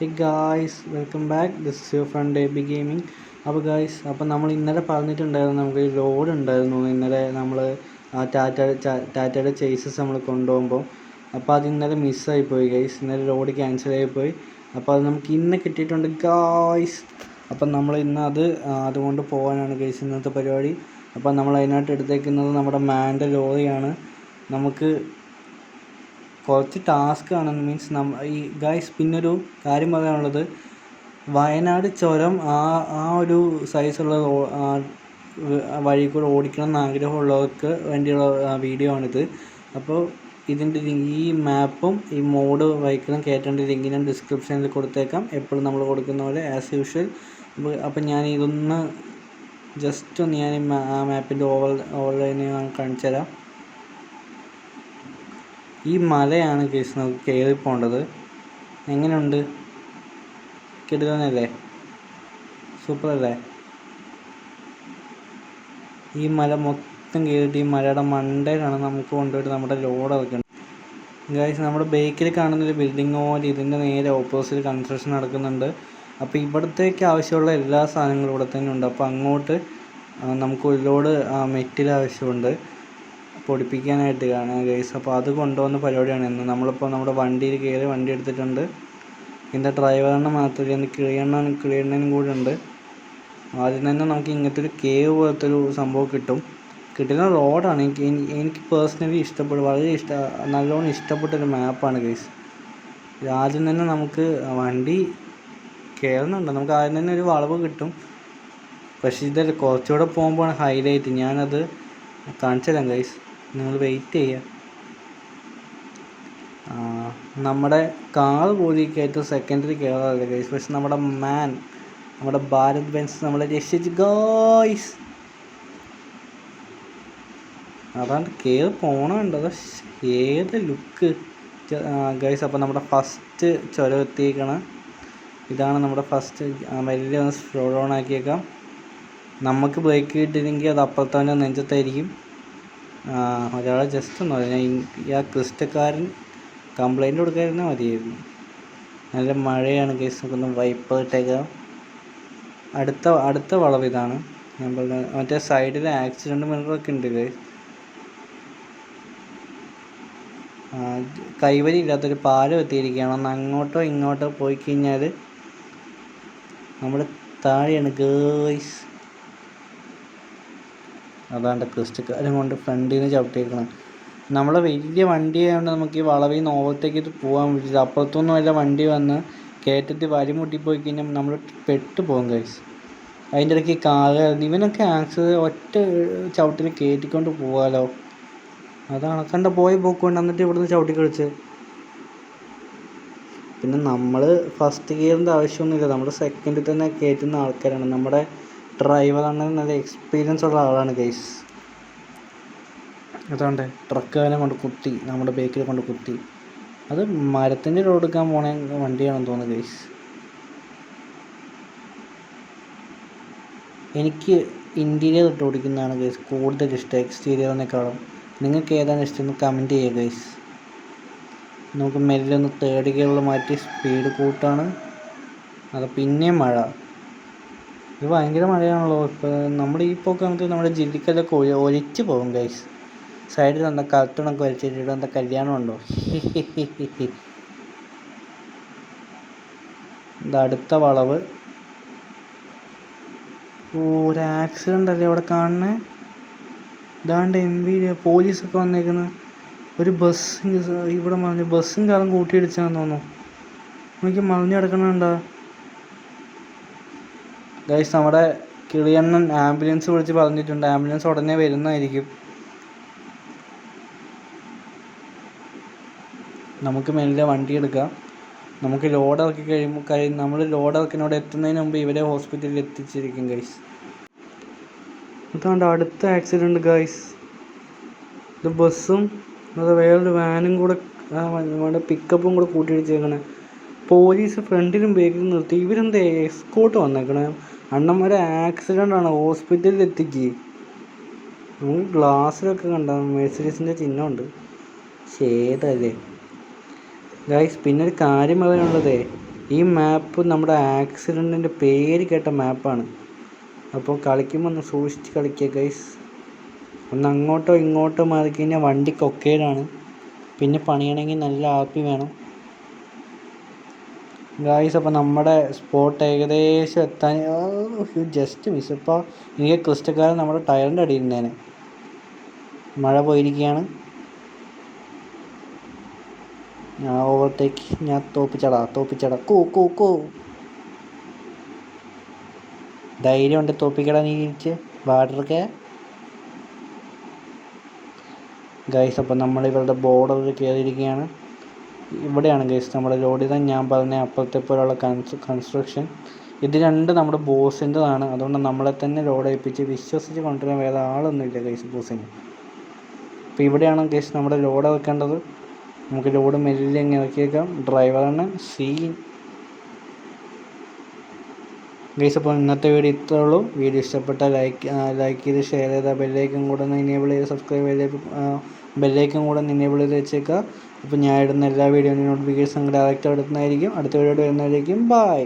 Hey guys welcome back this is your friend A B gaming അപ്പോൾ guys അപ്പോൾ നമ്മൾ ഇന്നലെ പറഞ്ഞിട്ടുണ്ടായിരുന്നു നമുക്ക് ലോഡ് ഉണ്ടായിരുന്നു. ഇന്നലെ നമ്മൾ ടാറ്റ ടാറ്റയുടെ ചേസസ് നമ്മൾ കൊണ്ടുപോകുമ്പോൾ അപ്പോൾ അത് ഇന്നലെ മിസ്സായിപ്പോയി ഗൈസ് ഇന്നലെ ലോഡ് ക്യാൻസൽ ആയിപ്പോയി. പോയി അപ്പോൾ അത് നമുക്ക് ഇന്ന് കിട്ടിയിട്ടുണ്ട് ഗായ്സ് അപ്പം നമ്മൾ ഇന്ന് അത് അതുകൊണ്ട് പോകാനാണ് ഗൈസ് ഇന്നത്തെ പരിപാടി. അപ്പോൾ നമ്മൾ അതിനായിട്ട് എടുത്തേക്കുന്നത് നമ്മുടെ മാന്റെ ലോറിയാണ്. നമുക്ക് കുറച്ച് ടാസ്ക് ആണ് മീൻസ് നമ്മ ഈ ഗൈസ് പിന്നൊരു കാര്യം പറയാനുള്ളത്. വയനാട് ചുരം ആ ആ ഒരു സൈസുള്ള വഴി കൂടെ ഓടിക്കണം എന്ന് ആഗ്രഹമുള്ളവർക്ക് വേണ്ടിയുള്ള വീഡിയോ ആണിത്. അപ്പോൾ ഇതിന്റെ ഈ മാപ്പും ഈ മോഡ് വഹിക്കണം കയറ്റേണ്ട ലിങ്ക് ഞാൻ ഡിസ്ക്രിപ്ഷനിൽ കൊടുത്തേക്കാം. എപ്പോഴും നമ്മൾ കൊടുക്കുന്ന പോലെ ആസ് യൂഷ്വൽ അപ്പം ഞാൻ ഇതൊന്ന് ജസ്റ്റ് ഒന്ന് ഞാൻ ആ മാപ്പിന്റെ ഓവർ ഓവർ ഞാൻ കാണിച്ചു തരാം ഈ മലയാണ് കേസ് നമുക്ക് കയറി പോകേണ്ടത് എങ്ങനെയുണ്ട്? സൂപ്പർ അല്ലേ ഈ മല മൊത്തം കയറിയിട്ട് ഈ മലയുടെ മണ്ടയിലാണ് നമുക്ക് കൊണ്ടുപോയിട്ട് നമ്മുടെ ലോഡ് ഇറക്കുന്നത് ഗൈസ് നമ്മുടെ ബേക്കിൽ കാണുന്ന ഒരു ബിൽഡിംഗ് പോലെ ഇതിന്റെ നേരെ ഓപ്പോസിറ്റ് കൺസ്ട്രക്ഷൻ നടക്കുന്നുണ്ട്. അപ്പോൾ ഇവിടത്തേക്ക് ആവശ്യമുള്ള എല്ലാ സാധനങ്ങളും ഇവിടെ തന്നെ ഉണ്ട്. അപ്പോൾ അങ്ങോട്ട് നമുക്ക് ഒരു ലോഡ് മെറ്റൽ ആവശ്യമുണ്ട്. പൊടിപ്പിക്കാനായിട്ട് കാണാം ഗൈസ് അപ്പോൾ അത് കൊണ്ടുവന്ന പരിപാടിയാണ് ഇന്ന്. നമ്മളിപ്പോൾ നമ്മുടെ വണ്ടിയിൽ കയറി വണ്ടി എടുത്തിട്ടുണ്ട്. ഇതിന്റെ ഡ്രൈവറിന് മാത്രമല്ല ഇന്ന് കിളിയണ്ണനും കിളിയണ്ണനും കൂടെ ഉണ്ട്. ആദ്യം തന്നെ നമുക്ക് ഇങ്ങനത്തെ ഒരു കേവ് പോലത്തെ ഒരു സംഭവം കിട്ടും. കിട്ടുന്ന റോഡാണ് എനിക്ക് എനിക്ക് പേഴ്സണലി ഇഷ്ടപ്പെടും വളരെ ഇഷ്ട നല്ലോണം ഇഷ്ടപ്പെട്ട ഒരു മാപ്പാണ് ഗൈസ് ആദ്യം തന്നെ നമുക്ക് വണ്ടി കയറുന്നുണ്ട്. നമുക്ക് ആദ്യം തന്നെ ഒരു വളവ് കിട്ടും. പക്ഷേ ഇത് കുറച്ചുകൂടെ പോകുമ്പോഴാണ് ഹൈലൈറ്റ് ഞാനത് കാണിച്ചു തരാം ഗൈസ് നിങ്ങൾ വെയിറ്റ് ചെയ്യുക. നമ്മുടെ കാർ പോലും ഈ സെക്കൻഡറി കയറാറില്ല ഗൈസ് പക്ഷെ നമ്മുടെ മാൻ നമ്മുടെ ഭാരത് ബെൻസ് നമ്മളെ രക്ഷിച്ച് ഗോയ്സ് അതാണ് കയറി പോണുണ്ട് ഏത് ലുക്ക് ഗൈസ് അപ്പോൾ നമ്മുടെ ഫസ്റ്റ് ചുരം എത്തിയേക്കണ. ഇതാണ് നമ്മുടെ ഫസ്റ്റ് വലിയ ഒന്ന് സ്ലോ ഡൗൺ ആക്കിയേക്കാം. നമുക്ക് ബ്രേക്ക് കിട്ടിയില്ലെങ്കിൽ അത് അപ്പുറത്തവന്റെ നെഞ്ചത്തായിരിക്കും. ഒരാളെ ജസ്റ്റ് ഒന്ന് പറഞ്ഞാൽ ആ ക്രിസ്റ്റക്കാരൻ കംപ്ലൈന്റ് കൊടുക്കാതിരുന്നാൽ മതിയായിരുന്നു. നല്ല മഴയാണ് കേസ് നമുക്കൊന്ന് വൈപ്പ് ഇട്ടേക്കാം. അടുത്ത അടുത്ത വളവ് ഇതാണ്. ഞാൻ പറഞ്ഞ മറ്റേ സൈഡിൽ ആക്സിഡന്റ് മിററൊക്കെ ഉണ്ട് ഇത് കൈവരി ഇല്ലാത്തൊരു പാലം എത്തിയിരിക്കുകയാണ്. ഒന്ന് അങ്ങോട്ടോ ഇങ്ങോട്ടോ പോയി കഴിഞ്ഞാൽ നമ്മൾ താഴെയാണ് ഗേയ്സ് അതാണ്ട് ക്രിസ്റ്റക്കാരൻ കൊണ്ട് ഫ്രണ്ടിന് നിന്ന് ചവിട്ടിയേക്കണം. നമ്മളെ വലിയ വണ്ടി ആയതുകൊണ്ട് നമുക്ക് ഈ വളവിൽ നിന്ന് ഓവർത്തേക്ക് പോകാൻ പറ്റില്ല. അപ്പുറത്തുനിന്ന് വല്ല വണ്ടി വന്ന് കയറ്റത്തിൽ വരി മുട്ടിപ്പോയി കഴിഞ്ഞാൽ നമ്മൾ പെട്ട് പോകും കഴിച്ച് അതിന്റെ ഇടയ്ക്ക് കാറ് ഇവനൊക്കെ ആക്സിഡ് ഒറ്റ ചവിട്ടിന് കയറ്റിക്കൊണ്ട് അതാണ്. കണ്ട പോയി പോക്കൊണ്ട് എന്നിട്ട് ഇവിടുന്ന് ചവിട്ടി കളിച്ച് പിന്നെ നമ്മൾ ഫസ്റ്റ് ഗിയറിന്റെ ആവശ്യമൊന്നുമില്ല. നമ്മൾ സെക്കൻഡിൽ തന്നെ കയറ്റുന്ന ആൾക്കാരാണ്. നമ്മുടെ ഡ്രൈവറാണ് നല്ല എക്സ്പീരിയൻസ് ഉള്ള ആളാണ് ഗൈസ് അതുകൊണ്ട് ട്രക്കുകാരനെ കൊണ്ട് കുത്തി നമ്മുടെ ബേക്കിൽ കൊണ്ട് കുത്തി. അത് മരത്തിന്റെ റോഡ് എടുക്കാൻ പോണ വണ്ടിയാണെന്ന് തോന്നുന്നു ഗൈസ് എനിക്ക് ഇന്റീരിയർ ഇട്ട് ഓടിക്കുന്നതാണ് ഗൈസ് കൂടുതൽ ഇഷ്ടം. എക്സ്റ്റീരിയറിനേക്കാളും നിങ്ങൾക്ക് ഏതാണ് ഇഷ്ടം? എന്ന് കമന്റ് ചെയ്യുക ഗൈസ് നമുക്ക് മെല്ലെ ഒന്ന് തേർഡ് ഗിയറിൽ മാറ്റി സ്പീഡ് കൂട്ടാണ്. അത് പിന്നെയും മഴ. ഇത് ഭയങ്കര മഴയാണല്ലോ. ഇപ്പോൾ നമ്മുടെ ഈ പോക്ക് നമുക്ക് നമ്മുടെ ജില്ലിക്കല്ലൊക്കെ ഒലിച്ച് പോകും ഗൈസ് സൈഡിൽ എന്താ കർട്ടണൊക്കെ വലിച്ചിട്ട് ഇവിടെ എന്താ കല്യാണം ഉണ്ടോ? ഇത് അടുത്ത വളവ്? ഒരു ആക്സിഡന്റ് അല്ലേ അവിടെ കാണുന്നത് ഇതാണ്ട് എം വി പോലീസൊക്കെ വന്നേക്കുന്നത് ഒരു ബസ് ഇവിടെ മറിഞ്ഞ് ബസ്സും കാറും കൂട്ടിയിടിച്ചാന്ന് തോന്നുന്നു. എനിക്ക് മറിഞ്ഞു കിടക്കണുണ്ടോ ഗൈസ് നമ്മുടെ കിളിയണ്ണൻ ആംബുലൻസ് വിളിച്ച് പറഞ്ഞിട്ടുണ്ട്. ആംബുലൻസ് ഉടനെ വരുന്നതായിരിക്കും. നമുക്ക് മെല്ലെ വണ്ടി എടുക്കാം. നമുക്ക് ലോഡ് ഇറക്കി കഴിയുമ്പോൾ കഴിയും നമ്മൾ ലോഡ് ഇറക്കിനോട് എത്തുന്നതിന് മുമ്പ് ഇവരെ ഹോസ്പിറ്റലിൽ എത്തിച്ചിരിക്കും ഗൈസ് അതുകൊണ്ട് അടുത്ത ആക്സിഡന്റ് ഗൈസ് ഇത് ബസ്സും അത് വേറൊരു വാനും കൂടെ നമ്മുടെ പിക്കപ്പും കൂടെ കൂട്ടിയിടിച്ചേക്കണേ. പോലീസ് ഫ്രണ്ടിലും ബേക്കിലും നിർത്തി. ഇവരെന്താ എസ്കോട്ട് വന്നേക്കണേ? അണ്ണന്മാരെ ആക്സിഡന്റ് ആണ്. ഹോസ്പിറ്റലിൽ എത്തിക്ക്. ഗ്ലാസ്സിലൊക്കെ കണ്ട? മെഴ്സറീസിന്റെ ചിഹ്നമുണ്ട്. ശേതല്ലേ ഗൈസ് പിന്നെ ഒരു കാര്യം പറയാനുള്ളതേ. ഈ മാപ്പ് നമ്മുടെ ആക്സിഡന്റിന്റെ പേര് കേട്ട മാപ്പാണ് അപ്പോൾ കളിക്കുമ്പോൾ ഒന്ന് സൂക്ഷിച്ച് കളിക്കുക ഗൈസ് ഒന്ന് അങ്ങോട്ടോ ഇങ്ങോട്ടോ മാറി കഴിഞ്ഞാൽ വണ്ടി കൊക്കയിലാണ് പിന്നെ പണിയണമെങ്കിൽ നല്ല ആപ്പി വേണം. ഗായ്സ് അപ്പോൾ നമ്മുടെ സ്പോട്ട് ഏകദേശം എത്താൻ ജസ്റ്റ് മിസ് ഇപ്പോൾ എനിക്ക് ക്രിസ്റ്റക്കാരൻ നമ്മുടെ ടയറിന്റെ അടിയിൽ നിന്നേനെ മഴ പോയിരിക്കുകയാണ്. ഞാൻ ഓവർടേക്ക് ഞാൻ തോപ്പിച്ചടാ തോപ്പിച്ചടാ. കൂ കൂ കൂ. ധൈര്യം ഉണ്ട് തോപ്പിക്കടാ നീ തിരിച്ച് ബാർഡറൊക്കെ ഗൈസ് അപ്പം നമ്മൾ ഇവരുടെ ബോർഡറിൽ കയറിയിരിക്കുകയാണ്. ഇവിടെയാണ് ഗൈസ് നമ്മുടെ ലോഡ് ചെയ്താൽ ഞാൻ പറഞ്ഞ അപ്പുറത്തെ പോലുള്ള കൺസ് കൺസ്ട്രക്ഷൻ ഇത് രണ്ട് നമ്മുടെ ബോസിന്റെതാണ് അതുകൊണ്ട് നമ്മളെ തന്നെ ലോഡ് ഏൽപ്പിച്ച് വിശ്വസിച്ച് കൊണ്ടുവരാൻ വേറെ ആളൊന്നുമില്ല ഗൈസ് ബോസിന് അപ്പോൾ ഇവിടെയാണ് ഗൈസ് നമ്മുടെ ലോഡ് വെക്കേണ്ടത് നമുക്ക് ലോഡ് മെല്ലെ ഇങ്ങനെ ഇറക്കിയേക്കാം. ഡ്രൈവറാണ് സീൻ ഗൈസ് അപ്പോൾ ഇന്നത്തെ വീഡിയോ ഇത്രേ ഉള്ളൂ. വീഡിയോ ഇഷ്ടപ്പെട്ടാൽ ലൈക്ക് ലൈക്ക് ചെയ്ത് ഷെയർ ചെയ്താൽ ബെല്ലൈക്കും കൂടെ ഒന്ന് ഇനേബിൾ ചെയ്ത് സബ്സ്ക്രൈബ് ചെയ്ത് ബെല്ലൈക്കും കൂടെ ചെയ്ത് വെച്ചേക്കുക അപ്പോൾ ഞാൻ ഇടുന്ന എല്ലാ വീഡിയോയും നോട്ടിഫിക്കേഷൻ ഡയറക്റ്റ് എടുക്കുന്നതായിരിക്കും അടുത്ത വീഡിയോ വരുന്നതായിരിക്കും ബൈ